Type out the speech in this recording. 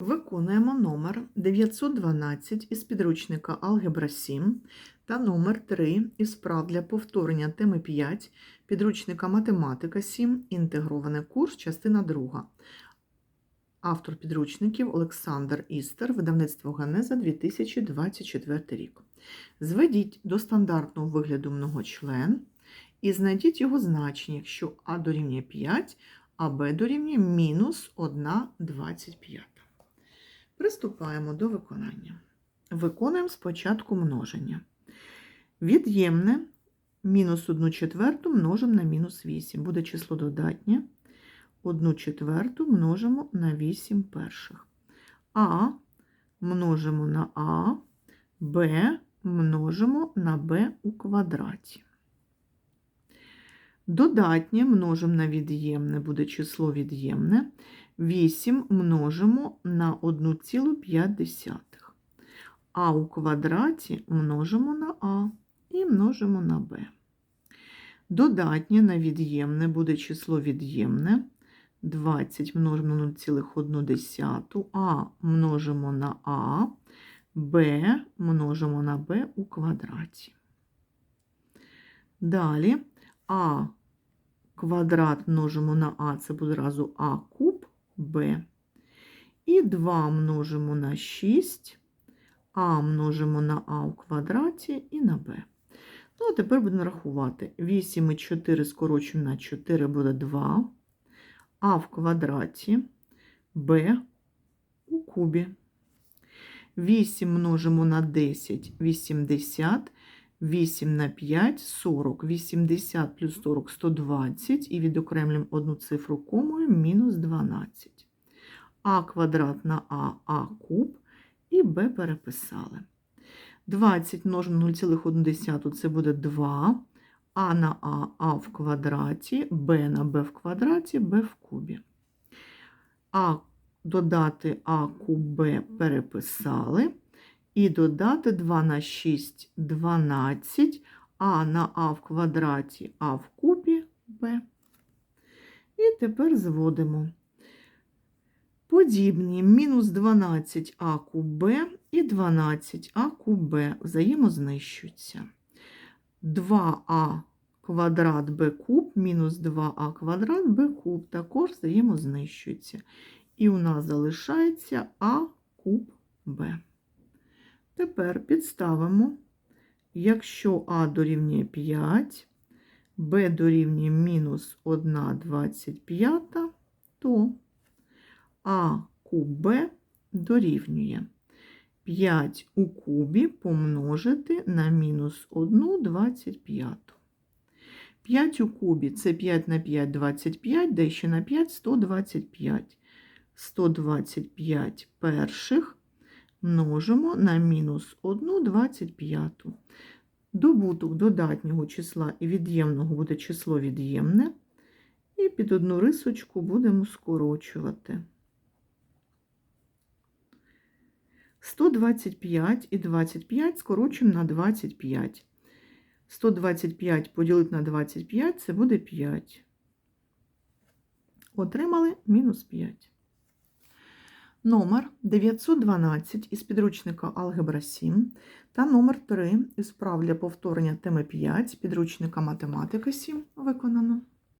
Виконуємо номер 912 із підручника Алгебра 7 та номер 3 із прав для повторення теми 5 підручника Математика 7, інтегрований курс, частина 2. Автор підручників Олександр Істер, видавництво Ганеза 2024 рік. Зведіть до стандартного вигляду многочлен і знайдіть його значення, якщо А дорівнює 5, а Б дорівнює мінус 1,25. Приступаємо до виконання. Виконуємо спочатку множення. Від'ємне мінус 1 четверту множимо на мінус 8. Буде число додатнє. 1 четверту множимо на 8 перших. А множимо на А, Б множимо на Б у квадраті. Додатнє множимо на від'ємне, буде число від'ємне. 8 множимо на 1,5. А у квадраті множимо на А і множимо на Б. Додатнє на від'ємне буде число від'ємне. 20 множимо на 0,1, А множимо на А, Б множимо на Б у квадраті. Далі А квадрат множимо на А, це буде разу А куб Б. І 2 множимо на 6, А множимо на А у квадраті і на Б. Ну, а тепер будемо рахувати. 8 і 4 скорочуємо на 4 буде 2, А в квадраті, Б у кубі. 8 множимо на 10 80, 8 на 5 40, 80 плюс 40 120 і відокремлюємо одну цифру комою мінус 12. А квадрат на А, А куб і Б переписали. 20 множимо 0,1 це буде 2, А на А, А в квадраті, Б на Б в квадраті, Б в кубі. А додати А куб Б переписали. І додати 2 на 6 12, а на А в квадраті А в кубі Б. І тепер зводимо. Подібні мінус 12а куб Б і 12а куб Б взаємознищуються. 2а квадрат Б куб мінус 2а квадрат Б куб також взаємознищуються. І у нас залишається А куб Б. Тепер підставимо, якщо А дорівнює 5, Б дорівнює мінус 1,25, то А куб Б дорівнює 5 у кубі помножити на мінус 1,25. 5 у кубі це 5 на 5 25, де ще на 5 125. 125 перших множимо на мінус 1 25. Добуток додатнього числа і від'ємного буде число від'ємне. І під одну рисочку будемо скорочувати. 125 і 25 скорочуємо на 25. 125 поділити на 25 це буде 5. Отримали мінус 5. Номер 912 із підручника Алгебра 7 та номер 3 із прав для повторення теми 5 підручника Математика 7 виконано.